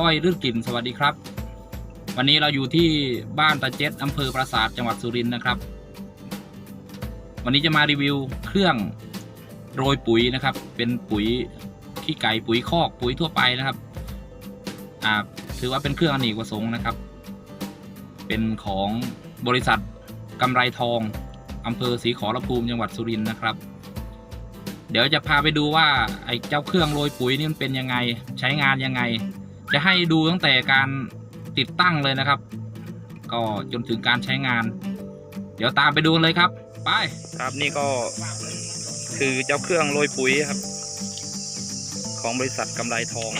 อ้อยรื่นกลิ่นสวัสดีครับ วันนี้เราอยู่ที่บ้านตาเจ็ดอำเภอปราสาทจังหวัดสุรินทร์นะครับ วันนี้จะมารีวิวเครื่องโรยปุ๋ยนะครับ เป็นปุ๋ยขี้ไก่ปุ๋ยคอกปุ๋ยทั่วไปนะครับอ่าถือว่าเป็นเครื่องอเนกประสงค์นะครับ เป็นของบริษัทกำไรทองอำเภอศรีขอรภูมิจังหวัดสุรินทร์นะครับ เดี๋ยวจะพาไปดูว่าไอ้เจ้าเครื่องโรยปุ๋ยนี่มันเป็นยังไง ใช้งานยังไง จะให้ดูตั้งแต่การติดตั้งเลยนะครับ ก็จนถึงการใช้งาน เดี๋ยวตามไปดูกันเลยครับ ไป ครับนี่ก็คือเจ้าเครื่องโรยปุ๋ยครับ ของบริษัทกำไรทอง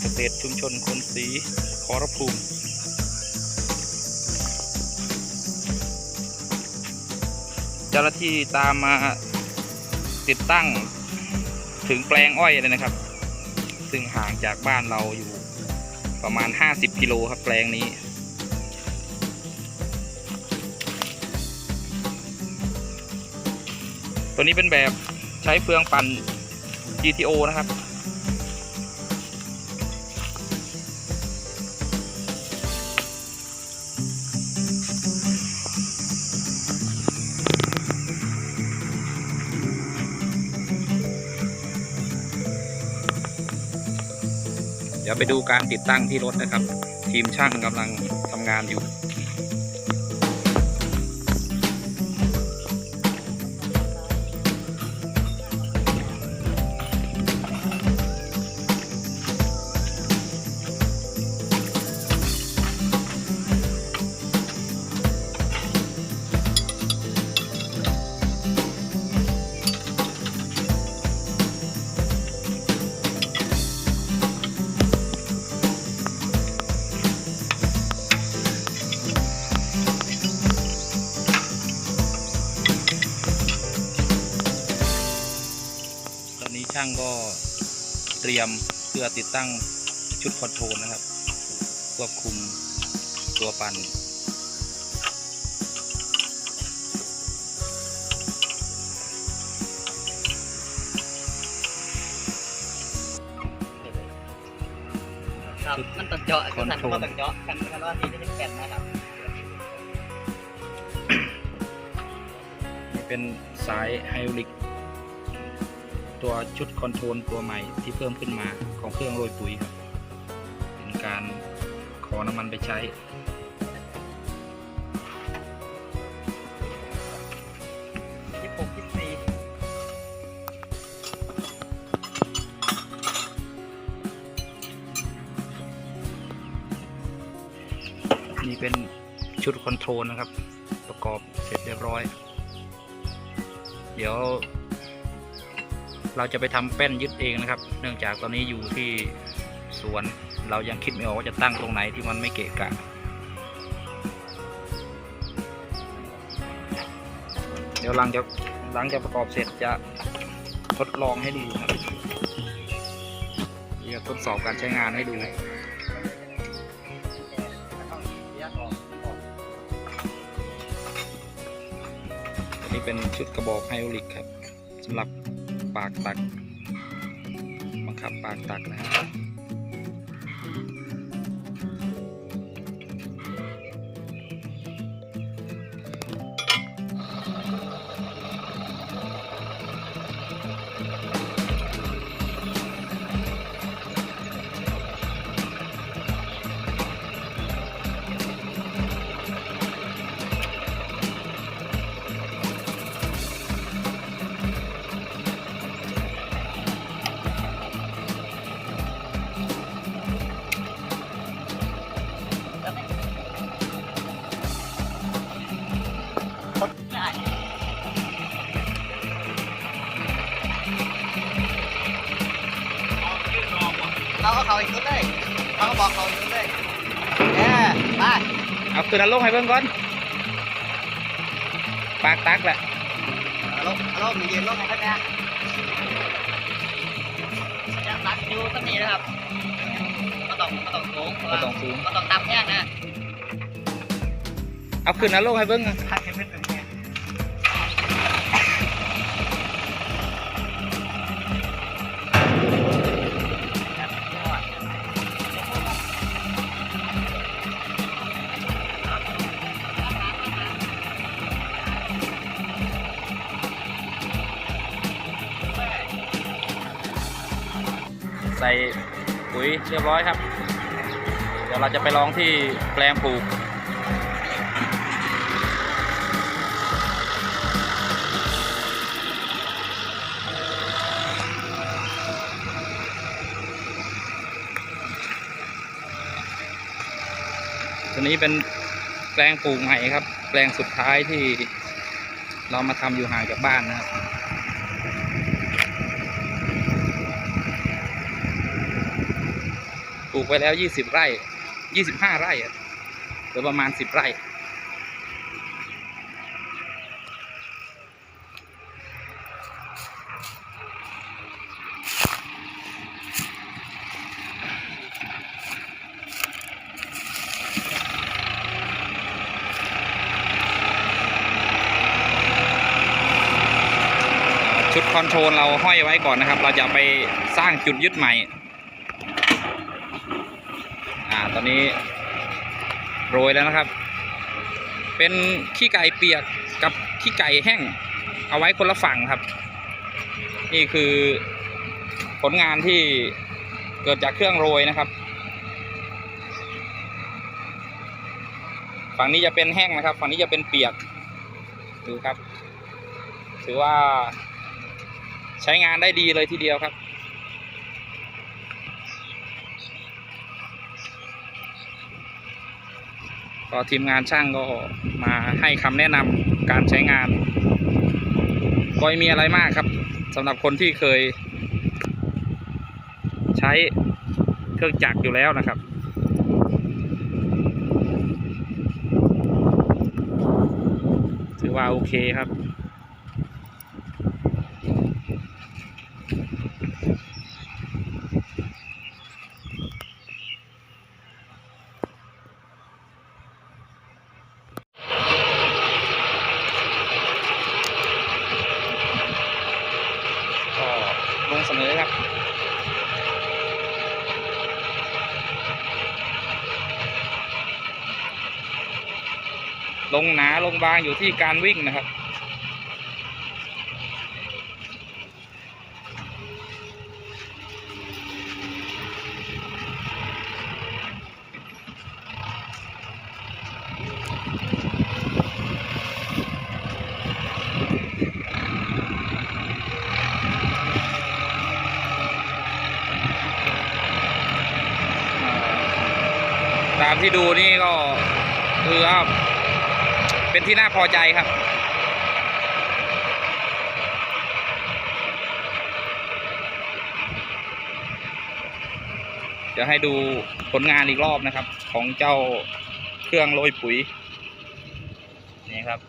เกษตรชุมชนคนสีขอรภูมิเจ้าหน้าที่ตามมาติดตั้งถึงแปลงอ้อยเลยนะครับ ซึ่งห่างจากบ้านเราอยู่ประมาณ 50 กิโลครับแปลงนี้ ตัวนี้เป็นแบบใช้เฟืองปั่น GTO นะครับ เดี๋ยวไปดูการติดตั้งที่รถนะครับ ทีมช่างกำลังทำงานอยู่ ช่างก็เตรียมเพื่อติดตั้งชุดคอนโทรลนะครับ ควบคุมตัวปั่นครับมันต้องเจาะคือสั่นก็ต้องเจาะกันกันว่าที่จะแก่นนะครับ นี่เป็นสายไฮดรอลิก ตัวชุดคอนโทรลตัวใหม่ที่เพิ่มขึ้นมาของเครื่องโรยปุ๋ยครับ เป็นการขอน้ำมันไปใช้ที่หกที่สี่นี่เป็นชุดคอนโทรลนะครับ ประกอบเสร็จเรียบร้อย เดี๋ยว เราจะไปทำแป้นยึดเองนะครับ เนื่องจากตอนนี้อยู่ที่สวนเรายังคิดไม่ออกว่าจะตั้งตรงไหนที่มันไม่เกะกะ เดี๋ยวหลังจากหลังจากประกอบเสร็จจะทดลองให้ดูครับจะทดสอบการใช้งานให้ดูอันนี้เป็นชุดกระบอกไฮดรอลิกครับสำหรับ ปากตัก บังคับปากตักนะครับ เขาอีกชุดเลยเราก็บอกเขาอีกชุดเลยเออไปเอาคืนนั้นลงให้เบิ่งก่อน ปากตักแหละเอาลงเอาลงมียืนลงให้เขาเนี่ยจะตัดอยู่ตรงนี้นะครับก็ต้องก็ต้องสูงก็ต้องสูงก็ต้องต่ำแค่นะ เอาคืนนั้นลงให้เบิ่งถ้าเห็นเป็น แบบนี้ปุ๋ยเรียบร้อยครับ เดี๋ยวเราจะไปลองที่แปลงปลูกตัวนี้เป็นแปลงปลูกใหม่ครับ แปลงสุดท้ายที่เรามาทำอยู่ห่างจากบ้านนะครับ ลูกไปแล้วยี่สิบไร่ยี่สิบห้าไร่หรือประมาณสิบไร่ ชุดคอนโทรลเราห้อยไว้ก่อนนะครับ เราจะไปสร้างจุดยึดใหม่ ตอนนี้โรยแล้วนะครับ เป็นขี้ไก่เปียกกับขี้ไก่แห้ง เอาไว้คนละฝั่งครับ นี่คือผลงานที่เกิดจากเครื่องโรยนะครับ ฝั่งนี้จะเป็นแห้งนะครับ ฝั่งนี้จะเป็นเปียกดูครับ ถือว่าใช้งานได้ดีเลยทีเดียวครับ ก็ทีมงานช่างก็มาให้คำแนะนำการใช้งานก็ไม่มีอะไรมากครับสำหรับคนที่เคย ใช้เครื่องจักรอยู่แล้วนะครับถือว่าโอเคครับ นอครับลงหนาลงบางอยู่ที่การวิ่งนะครับามที่ดูนี่ก็คือว่าเป็นที่น่าพอใจครับเดี๋ยวให้ดูผลงานอีกรอบนะครับ ของเจ้าเครื่องโรยปุ๋ย นี่ครับ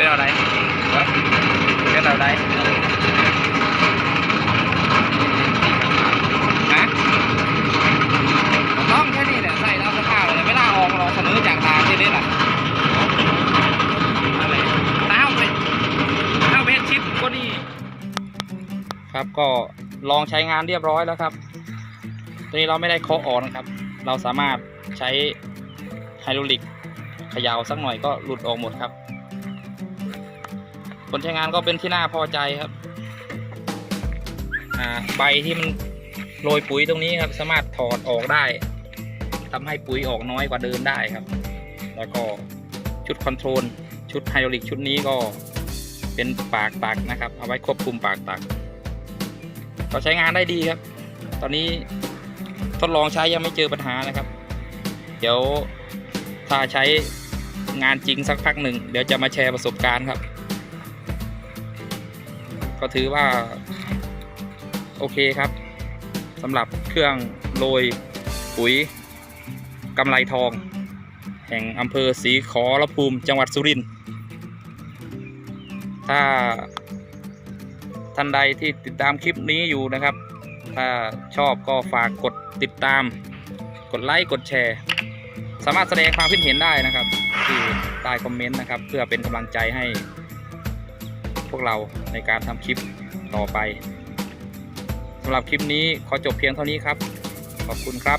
เป็นอะไรเป็นอะไรฮะต้องแค่นี้แหละใส่แล้วก็ข้าวเลยไม่ล่าออกเราเสนอจากทางที่นี่แหละอะไรน้าไปน้าไปชิดก็ดี ครับ ก็ลองใช้งานเรียบร้อยแล้วครับ ตัวนี้เราไม่ได้เคาะออกนะครับ เราสามารถใช้ไฮดรอลิกเขย่าสักหน่อยก็หลุดออกหมดครับ ผลใช้งานก็เป็นที่น่าพอใจครับใบที่มันโรยปุ๋ยตรงนี้ครับสามารถถอดออกได้ทำให้ปุ๋ยออกน้อยกว่าเดิมได้ครับ แล้วก็ชุดคอนโทรลชุดไฮดรอลิกชุดนี้ก็เป็นปากตักนะครับ เอาไว้ควบคุมปากตัก ก็ใช้งานได้ดีครับ ตอนนี้ทดลองใช้ยังไม่เจอปัญหานะครับ เดี๋ยวถ้าใช้งานจริงสักพักหนึ่งเดี๋ยวจะมาแชร์ประสบการณ์ครับ ก็ถือว่า โอเคครับสำหรับเครื่องโรยปุ๋ยกำไรทอง แห่งอำเภอศรีขอรภูมิจังหวัดสุรินทร์ถ้า ท่านใดที่ติดตามคลิปนี้อยู่นะครับ ถ้าชอบก็ฝากกดติดตาม กดไลค์กดแชร์ สามารถแสดงความคิดเห็นได้นะครับ ที่ใต้คอมเมนต์นะครับ เพื่อเป็นกำลังใจให้ พวกเราในการทำคลิปต่อไปสำหรับคลิปนี้ขอจบเพียงเท่านี้ครับ ขอบคุณครับ